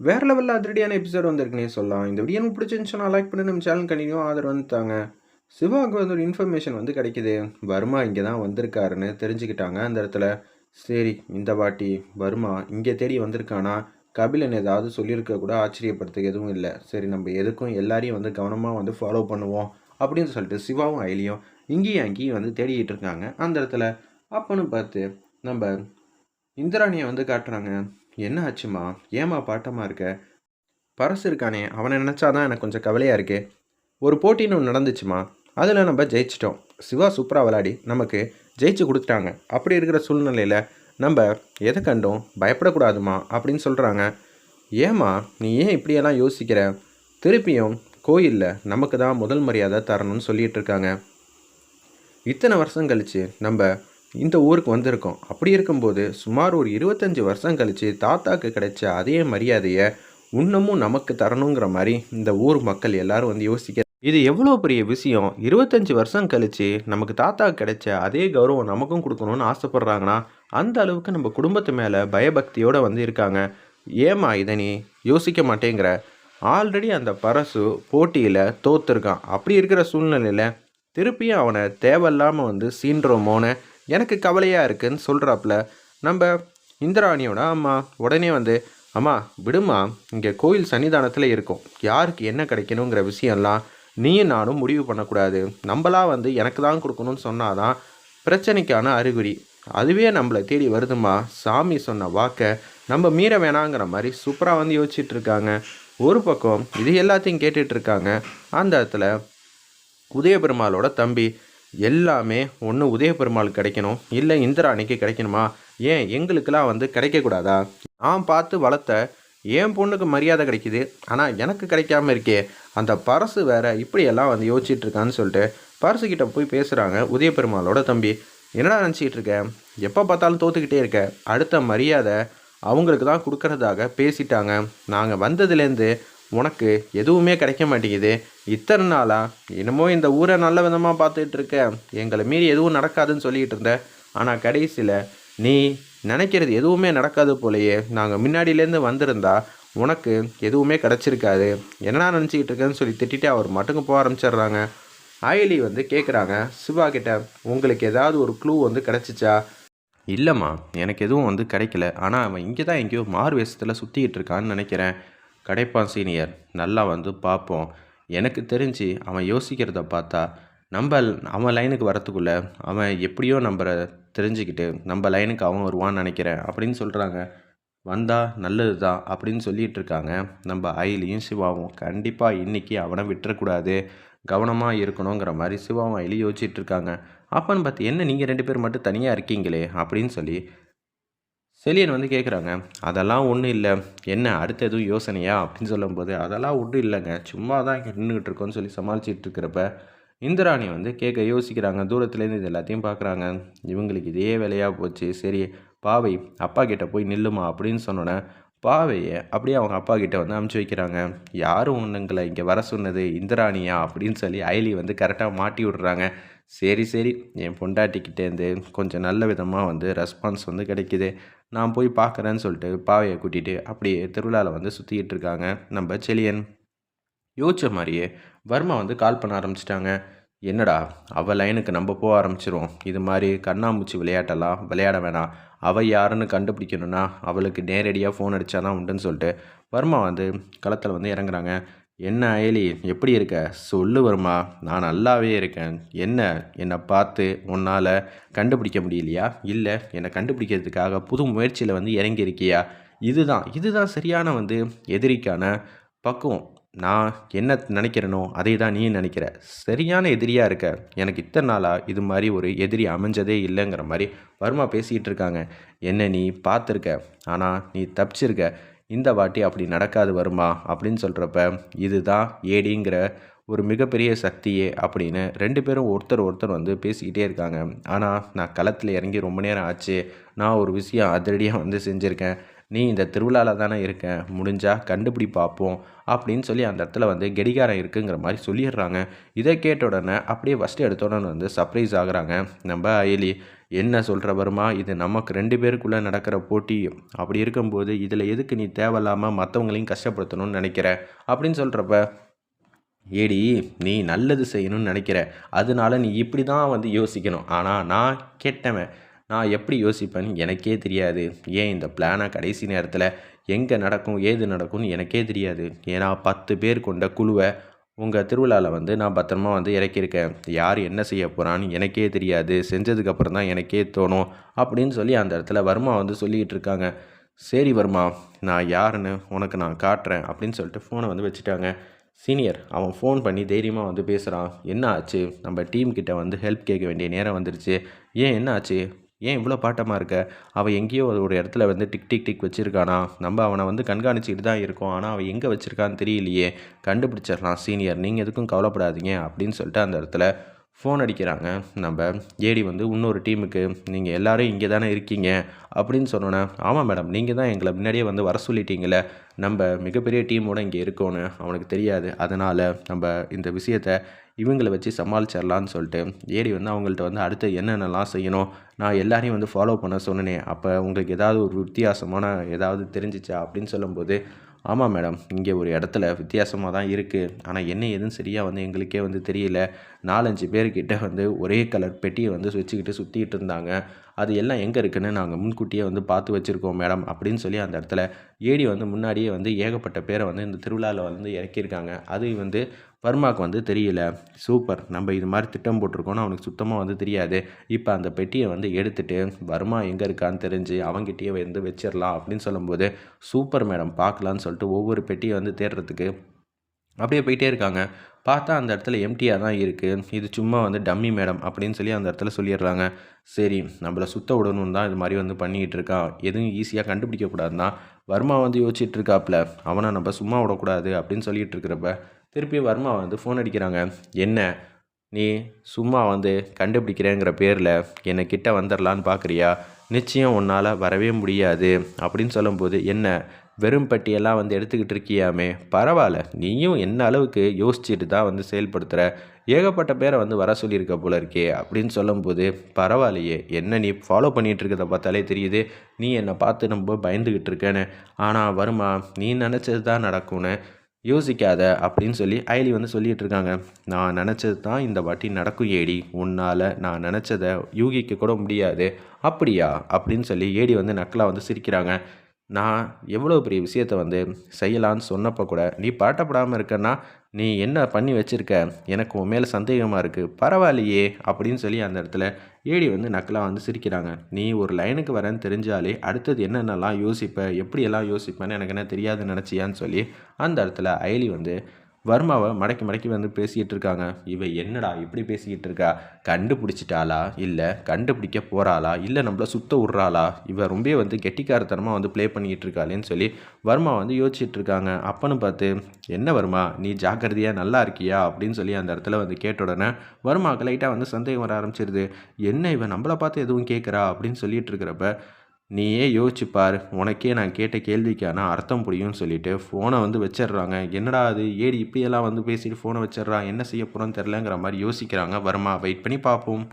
வேறு லெவலில் அதிரடியான எபிசோட் வந்திருக்குன்னே சொல்லலாம். இந்த வீடியோ உங்களுக்கு பிடிச்சிருந்துச்சுன்னா லைக் பண்ணி நம்ம சேனல் கண்டினியூ ஆதரவு வந்துட்டாங்க. சிவாவுக்கு வந்து ஒரு இன்ஃபர்மேஷன் வந்து கிடைக்குது. வர்மா இங்கே தான் வந்திருக்காருன்னு தெரிஞ்சுக்கிட்டாங்க அந்த இடத்துல. சரி இந்த வாட்டி வர்மா இங்கே தேடி வந்திருக்கானா? கபிலன் ஏதாவது சொல்லியிருக்க கூட ஆச்சரியப்படுறதுக்கு எதுவும் இல்லை. சரி நம்ம எதுக்கும் எல்லாரையும் வந்து கவனமாக வந்து ஃபாலோ பண்ணுவோம் அப்படின்னு சொல்லிட்டு சிவாவும் அயலியும் இங்கேயும் அங்கேயும் வந்து தேடிக்கிட்டு இருக்காங்க அந்த இடத்துல. அப்போன்னு பார்த்து நம்ம இந்திராணியை வந்து காட்டுறாங்க. என்ன ஆச்சுமா ஏமா பாட்டமாக இருக்க? பரசு இருக்கானே அவனை நினச்சாதான் எனக்கு கொஞ்சம் கவலையாக இருக்கு. ஒரு போட்டின்னு ஒன்று நடந்துச்சுமா அதில் நம்ம ஜெயிச்சிட்டோம். சிவா சூப்பராக விளாடி நமக்கு ஜெயிச்சு கொடுத்துட்டாங்க. அப்படி இருக்கிற சூழ்நிலையில் நம்ம எதை கண்டும்? பயப்படக்கூடாதுமா அப்படின்னு சொல்கிறாங்க ஏம்மா நீ ஏன் இப்படியெல்லாம் யோசிக்கிற? திருப்பியும் கோயிலில் நமக்கு தான் முதல் மரியாதை தரணும்னு சொல்லிகிட்டு இருக்காங்க. இத்தனை வருஷம் கழித்து நம்ம இந்த ஊருக்கு வந்திருக்கோம். அப்படி இருக்கும்போது சுமார் ஒரு இருபத்தஞ்சி வருஷம் கழித்து தாத்தாக்கு கிடைச்ச அதே மரியாதையை இன்னமும் நமக்கு தரணுங்கிற மாதிரி இந்த ஊர் மக்கள் எல்லாரும் வந்து யோசிக்க இது எவ்வளோ பெரிய விஷயம்? இருபத்தஞ்சி வருஷம் கழித்து நமக்கு தாத்தா கிடைச்ச அதே கௌரவம் நமக்கும் கொடுக்கணும்னு ஆசைப்பட்றாங்கன்னா அந்த அளவுக்கு நம்ம குடும்பத்து மேலே பயபக்தியோடு வந்து இருக்காங்க. ஏமா இதை நீ யோசிக்க மாட்டேங்கிற? ஆல்ரெடி அந்த பரசு போட்டியில் தோத்துருக்கான். அப்படி இருக்கிற சூழ்நிலையில் திருப்பியும் அவனை தேவையில்லாமல் வந்து சீன்றோமோன்னு எனக்கு கவலையாக இருக்குன்னு சொல்கிறாப்புல நம்ம இந்திராணியோட அம்மா உடனே வந்து அம்மா விடுமா இங்கே கோயில் சன்னிதானத்தில் இருக்கும். யாருக்கு என்ன கிடைக்கணுங்கிற விஷயம்லாம் நீயும் நானும் முடிவு பண்ணக்கூடாது. நம்மளா வந்து எனக்கு தான் கொடுக்கணும்னு சொன்னாதான் பிரச்சனைக்கான அறிகுறி. அதுவே நம்மளை தேடி வருதுமா சாமி சொன்ன வாக்கை நம்ம மீற வேணாங்கிற மாதிரி சூப்பராக வந்து யோசிச்சுட்டு இருக்காங்க. ஒரு பக்கம் இது எல்லாத்தையும் கேட்டுட்ருக்காங்க அந்த இடத்துல உதயபெருமாளோட தம்பி எல்லாமே ஒன்று உதயபெருமாள் கிடைக்கணும் இல்லை இந்திராணிக்கு கிடைக்கணுமா? ஏன் எங்களுக்கெல்லாம் வந்து கிடைக்கக்கூடாதா? நான் பார்த்து வளர்த்த என் பொண்ணுக்கு மரியாதை கிடைக்குது ஆனால் எனக்கு கிடைக்காம இருக்கே அந்த பரசு வேற இப்படியெல்லாம் வந்து யோசிச்சுட்டு இருக்கான்னு சொல்லிட்டு பரசு கிட்ட போய் பேசுகிறாங்க உதயபெருமாளோட தம்பி. என்னடா நினச்சிக்கிட்டு இருக்க? எப்போ பார்த்தாலும் தோத்துக்கிட்டே இருக்க. அடுத்த மரியாதை அவங்களுக்கு தான் கொடுக்கறதாக பேசிட்டாங்க. நாங்கள் வந்ததுலேருந்து உனக்கு எதுவுமே கிடைக்க மாட்டேங்குது. இத்தனை நாளாக என்னமோ இந்த ஊரை நல்ல விதமாக பார்த்துட்டு இருக்க. எங்களை மீறி எதுவும் நடக்காதுன்னு சொல்லிக்கிட்டு இருந்த. ஆனால் கடைசியில் நீ நினைக்கிறது எதுவுமே நடக்காது போலையே. நாங்கள் முன்னாடியிலேருந்து வந்திருந்தா உனக்கு எதுவுமே கிடச்சிருக்காது. என்னடா நினச்சிக்கிட்டு இருக்கேன்னு சொல்லி திட்டிட்டு அவர் மட்டுக்கு போக ஆரம்பிச்சிடுறாங்க. ஆயிலி வந்து கேட்குறாங்க சிவா கிட்ட உங்களுக்கு ஏதாவது ஒரு க்ளூ வந்து கிடச்சிச்சா? இல்லைம்மா எனக்கு எதுவும் வந்து கிடைக்கல. ஆனால் அவன் இங்கே தான் எங்கேயோ மாறு வேஷத்தில் சுற்றிக்கிட்டு இருக்கான்னு நினைக்கிறேன். கிடைப்பான் சீனியர் நல்லா வந்து பார்ப்போம். எனக்கு தெரிஞ்சு அவன் யோசிக்கிறத பார்த்தா நம்ம அவன் லைனுக்கு வரத்துக்குள்ளே அவன் எப்படியோ நம்மளை தெரிஞ்சுக்கிட்டு நம்ம லைனுக்கு அவன் வருவான்னு நினைக்கிறேன் அப்படின்னு சொல்கிறாங்க வந்தால் நல்லது தான் அப்படின்னு சொல்லிகிட்டு இருக்காங்க. நம்ம அயிலியும் சிவாவும். கண்டிப்பாக இன்றைக்கி அவனை விட்டுறக்கூடாது. கவனமாக இருக்கணுங்கிற மாதிரி சிவாவும் அயிலி யோசிச்சுட்டு இருக்காங்க. அப்பன்னு பார்த்து என்ன நீங்கள் ரெண்டு பேர் மட்டும் தனியாக இருக்கீங்களே? அப்படின்னு சொல்லி செலியன் வந்து கேட்குறாங்க அதெல்லாம் ஒன்றும் இல்லை. என்ன அடுத்த எதுவும் யோசனையா? அப்படின்னு சொல்லும்போது அதெல்லாம் ஒன்றும் இல்லைங்க. சும்மா தான் இங்கே நின்றுக்கிட்டு இருக்கோன்னு சொல்லி சமாளிச்சிட்டு இருக்கிறப்ப இந்திராணி வந்து கேட்க யோசிக்கிறாங்க. தூரத்துலேருந்து இது எல்லாத்தையும் பார்க்குறாங்க இவங்களுக்கு இதே வேலையாக போச்சு. சரி பாவை அப்பா கிட்டே போய் நில்லுமா? அப்படின்னு சொன்னோன்னே பாவையை அப்படியே அவங்க அப்பா கிட்ட வந்து அமுச்சு வைக்கிறாங்க. யாரும் ஒன்றுங்களை இங்கே வர சொன்னது இந்திராணியா? அப்படின்னு சொல்லி அயலி வந்து கரெக்டாக மாட்டி விட்றாங்க. சரி சரி. என் பொண்டாட்டிக்கிட்டேருந்து கொஞ்சம் நல்ல விதமாக வந்து ரெஸ்பான்ஸ் வந்து கிடைக்கிது. நான் போய் பார்க்குறேன்னு சொல்லிட்டு பாவையை கூட்டிகிட்டு அப்படியே திருவிழாவில் வந்து சுற்றிக்கிட்டு இருக்காங்க. நம்ம செலியன் யோசிச்ச மாதிரியே வர்மா வந்து கால் பண்ண ஆரம்பிச்சிட்டாங்க. என்னடா அவள் லைனுக்கு நம்ம போக ஆரம்பிச்சிரும் இது மாதிரி கண்ணாமூச்சி விளையாட்டெல்லாம் விளையாட வேணாம். அவள் யாருன்னு கண்டுபிடிக்கணும்னா அவளுக்கு நேரடியாக ஃபோன் அடித்தா தான் உண்டுன்னு சொல்லிட்டு வர்மா வந்து களத்தில் வந்து இறங்குறாங்க. என்ன அயலி எப்படி இருக்க? சொல்லு வருமா நான் நல்லாவே இருக்கேன். என்ன? என்னை பார்த்து உன்னால் கண்டுபிடிக்க முடியலையா? இல்லை என்னை கண்டுபிடிக்கிறதுக்காக புது முயற்சியில் வந்து இறங்கியிருக்கியா? இதுதான் இதுதான் சரியான வந்து எதிரிக்கான பக்குவம். நான் என்ன நினைக்கிறேனோ அதை தான் நீ நினைக்கிற. சரியான எதிரியாக இருக்க. எனக்கு இத்தனை நாளாக இது மாதிரி ஒரு எதிரி அமைஞ்சதே இல்லைங்கிற மாதிரி வர்மா பேசிக்கிட்டு இருக்காங்க. என்ன நீ பார்த்துருக்க. ஆனால் நீ தப்பிச்சிருக்க. இந்த வாட்டி அப்படி நடக்காது வருமா? அப்படின்னு சொல்கிறப்ப இதுதான் ஏடிங்கிற ஒரு மிகப்பெரிய சக்தியே அப்படின்னு ரெண்டு பேரும் ஒருத்தர் ஒருத்தர் வந்து பேசிக்கிட்டே இருக்காங்க. ஆனால் நான் களத்தில் இறங்கி ரொம்ப நேரம் ஆச்சு. நான் ஒரு விஷயம் அதிரடியாக வந்து செஞ்சுருக்கேன். நீ இந்த திருவிழாவில் தானே இருக்க முடிஞ்சால் கண்டுபிடி பார்ப்போம் அப்படின்னு சொல்லி அந்த இடத்துல வந்து கெடிகாரம் இருக்குங்கிற மாதிரி சொல்லிடுறாங்க. இதை கேட்ட உடனே அப்படியே ஃபஸ்ட்டு எடுத்த உடனே வந்து சர்ப்ரைஸ் ஆகுறாங்க. நம்ம அயலி என்ன சொல்கிற வருமா இது நமக்கு ரெண்டு பேருக்குள்ளே நடக்கிற போட்டி. அப்படி இருக்கும்போது இதில் எதுக்கு நீ தேவையில்லாமல் மற்றவங்களையும் கஷ்டப்படுத்தணும்னு நினைக்கிற? அப்படின்னு சொல்கிறப்ப ஏடி நீ நல்லது செய்யணும்னு நினைக்கிற. அதனால நீ இப்படி தான் வந்து யோசிக்கணும். ஆனால் நான் கேட்டவன் நான் எப்படி யோசிப்பேன்னு எனக்கே தெரியாது. ஏன் இந்த பிளானை கடைசி நேரத்தில் எங்கே நடக்கும் ஏது நடக்கும்னு எனக்கே தெரியாது. ஏன்னா பத்து பேர் கொண்ட குழுவை உங்கள் திருவிழாவில் வந்து நான் பத்திரமா வந்து இறக்கியிருக்கேன். யார் என்ன செய்ய போகிறான்னு எனக்கே தெரியாது. செஞ்சதுக்கப்புறம் தான் எனக்கே தோணும் அப்படின்னு சொல்லி அந்த இடத்துல வர்மா வந்து சொல்லிகிட்டு இருக்காங்க. சரி வர்மா நான் யாருன்னு உனக்கு நான் காட்டுறேன் அப்படின்னு சொல்லிட்டு ஃபோனை வந்து வச்சுட்டாங்க. சீனியர் அவன் ஃபோன் பண்ணி தைரியமாக வந்து பேசுகிறான் என்ன ஆச்சு? நம்ம டீம் கிட்ட வந்து ஹெல்ப் கேட்க வேண்டிய நேரம் வந்துருச்சு. ஏன் என்ன ஆச்சு? ஏன் இவ்வளோ பாட்டமாக இருக்க? அவள் எங்கேயோ ஒரு இடத்துல வந்து டிக் டிக் டிக் வச்சுருக்கானா? நம்ம அவனை வந்து கண்காணிச்சிக்கிட்டு தான் இருக்கோம். ஆனால் அவன் எங்கே வச்சுருக்கான்னு தெரியலையே. கண்டுபிடிச்சிடலாம் சீனியர் நீங்கள் எதுக்கும் கவலைப்படாதீங்க அப்படின்னு சொல்லிட்டு அந்த இடத்துல ஃபோன் அடிக்கிறாங்க. நம்ம ஏடி வந்து இன்னொரு டீமுக்கு நீங்கள் எல்லோரும் இங்கே தானே இருக்கீங்க? அப்படின்னு சொன்னோன்னே ஆமாம் மேடம் நீங்கள் தான் எங்களை முன்னாடியே வந்து வர சொல்லிட்டீங்களே நம்ம மிகப்பெரிய டீமோடு இங்கே இருக்கோன்னு அவனுக்கு தெரியாது. அதனால் நம்ம இந்த விஷயத்தை இவங்களை வச்சு சமாளிச்சிடலான்னு சொல்லிட்டு ஏடி வந்து அவங்கள்ட்ட வந்து அடுத்து என்னென்னலாம் செய்யணும் நான் எல்லாரையும் வந்து ஃபாலோ பண்ண சொன்னேனே அப்போ உங்களுக்கு ஏதாவது ஒரு வித்தியாசமான ஏதாவது தெரிஞ்சிச்சா அப்படின்னு சொல்லும்போது ஆமாம் மேடம் இங்கே ஒரு இடத்துல வித்தியாசமாக தான் இருக்குது ஆனால் என்ன எதுவும் சரியாக வந்து எங்களுக்கே வந்து தெரியல நாலஞ்சு பேர்கிட்ட வந்து ஒரே கலர் பெட்டியை வந்து வச்சுக்கிட்டு சுற்றிக்கிட்டு இருந்தாங்க அது எல்லாம் எங்கே இருக்குன்னு நாங்கள் முன்கூட்டியே வந்து பார்த்து வச்சுருக்கோம் மேடம் அப்படின்னு சொல்லி அந்த இடத்துல ஏடி வந்து முன்னாடியே வந்து ஏகப்பட்ட பேரை வந்து இந்த திருவிழாவில் வந்து இறக்கியிருக்காங்க அது வந்து வர்மாவுக்கு வந்து தெரியல. சூப்பர். நம்ம இது மாதிரி திட்டம் போட்டிருக்கோன்னு அவனுக்கு சுத்தமாக வந்து தெரியாது. இப்போ அந்த பெட்டியை வந்து எடுத்துகிட்டு வர்மா எங்கே இருக்கான்னு தெரிஞ்சு அவங்ககிட்டயே வந்து வச்சிடலாம் அப்படின்னு சொல்லும்போது சூப்பர் மேடம் பார்க்கலான்னு சொல்லிட்டு ஒவ்வொரு பெட்டியை வந்து தேடுறதுக்கு அப்படியே போயிட்டே இருக்காங்க. பார்த்தா அந்த இடத்துல எம்டியாக தான் இருக்குது இது சும்மா வந்து டம்மி மேடம் அப்படின்னு சொல்லி அந்த இடத்துல சொல்லிடுறாங்க. சரி நம்மளை சுத்த விடணும் தான் இது மாதிரி வந்து பண்ணிக்கிட்டு இருக்கான் எதுவும் ஈஸியாக கண்டுபிடிக்கக்கூடாதுன்னா வர்மா வந்து யோசிச்சுட்டு இருக்காப்புல அவனை நம்ம சும்மா விடக்கூடாது அப்படின்னு சொல்லிட்டு இருக்கிறப்ப திருப்பி வர்மா வந்து ஃபோன் அடிக்கிறாங்க. என்ன? நீ சும்மா வந்து கண்டுபிடிக்கிறேங்கிற பேரில் என்னை கிட்ட வந்துடலான்னு பார்க்குறியா நிச்சயம் உன்னால் வரவே முடியாது. அப்படின்னு சொல்லும்போது என்ன? வெறும் பட்டியெல்லாம் வந்து எடுத்துக்கிட்டு இருக்கியாமே? பரவாயில்ல. நீயும் என்ன அளவுக்கு யோசிச்சுட்டு தான் வந்து செயல்படுத்துகிற ஏகப்பட்ட பேரை வந்து வர சொல்லியிருக்க போல இருக்கே. அப்படின்னு சொல்லும்போது பரவாயில்லையே. என்ன நீ ஃபாலோ பண்ணிகிட்டு பார்த்தாலே தெரியுது. நீ என்னை பார்த்து ரொம்ப பயந்துக்கிட்டு இருக்கேன்னு. ஆனால் வருமா நீ நினச்சது தான் நடக்கும்னு. யோசிக்காத அப்படின்னு சொல்லி ஐலி வந்து சொல்லிகிட்டு இருக்காங்க நான் நினச்சது தான் இந்த வாட்டி நடக்கும் ஏடி. உன்னால் நான் நினச்சதை யூகிக்க கூட முடியாது. அப்படியா? அப்படின்னு சொல்லி ஏடி வந்து நக்கலாக வந்து சிரிக்கிறாங்க. நான் எவ்வளோ பெரிய விஷயத்த வந்து செய்யலான்னு சொன்னப்போ கூட நீ பாட்டப்படாமல் இருக்கன்னா நீ என்ன பண்ணி வச்சுருக்க? எனக்கு உன் மேலே சந்தேகமாக இருக்குது பரவாயில்லையே அப்படின்னு சொல்லி அந்த இடத்துல ஏடி வந்து நக்கலாக வந்து சிரிக்கிறாங்க. நீ ஒரு லைனுக்கு வரேன்னு தெரிஞ்சாலே அடுத்தது என்னென்னலாம் யோசிப்ப? எப்படியெல்லாம் யோசிப்பேன்னு எனக்கு என்ன தெரியாது நினச்சியான்னு சொல்லி அந்த இடத்துல அயலி வந்து வர்மாவை மடக்கி மடக்கி வந்து பேசிக்கிட்டு இருக்காங்க. இவ என்னடா இப்படி பேசிக்கிட்டு இருக்கா? கண்டுபிடிச்சிட்டாளா? இல்லை கண்டுபிடிக்க போகிறாளா இல்லை நம்மளை சுத்த விட்றாளா? இவ ரொம்ப வந்து கெட்டிக்காரத்தனமாக வந்து ப்ளே பண்ணிக்கிட்டு இருக்காளேன்னு சொல்லி வர்மா வந்து யோசிச்சுட்டு இருக்காங்க. அப்பன்னு பார்த்து என்ன வர்மா நீ ஜாக்கிரதையாக நல்லா இருக்கியா? அப்படின்னு சொல்லி அந்த இடத்துல வந்து கேட்ட உடனே வர்மாவுக்கு லைட்டாக வந்து சந்தேகம் வர ஆரம்பிச்சிருது. என்ன இவன் நம்மளை பார்த்து எதுவும் கேட்குறா அப்படின்னு சொல்லிட்டு இருக்கிறப்ப நீயே யோசிச்சுப்பார் உனக்கே நான் கேட்ட கேள்விக்கான அர்த்தம் புரியும்னு சொல்லிட்டு ஃபோனை வந்து வச்சிடுறாங்க. என்னடா அது? ஏடி இப்படியெல்லாம் வந்து பேசிட்டு ஃபோனை வச்சிடுறான் என்ன செய்ய போகிறோன்னு தெரிலங்கிற மாதிரி யோசிக்கிறாங்க. வருமா வெயிட் பண்ணி பார்ப்போம்.